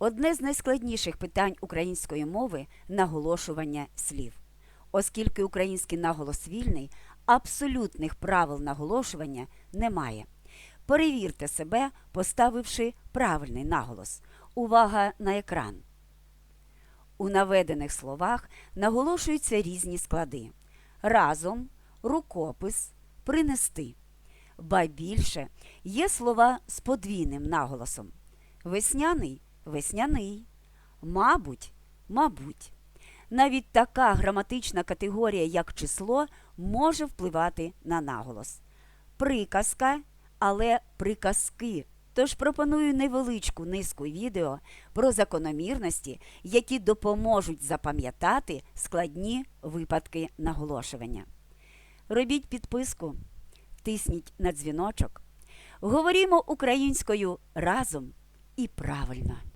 Одне з найскладніших питань української мови наголошування слів. Оскільки український наголос вільний, абсолютних правил наголошування немає. Перевірте себе, поставивши правильний наголос. Увага на екран. У наведених словах наголошуються різні склади: разом, рукопис, принести. Ба більше є слова з подвійним наголосом: весняний весняний, мабуть, мабуть. Навіть така граматична категорія, як число, може впливати на наголос. Приказка, але приказки. Тож пропоную невеличку низку відео про закономірності, які допоможуть запам'ятати складні випадки наголошування. Робіть підписку, тисніть на дзвіночок. Говоримо українською разом і правильно.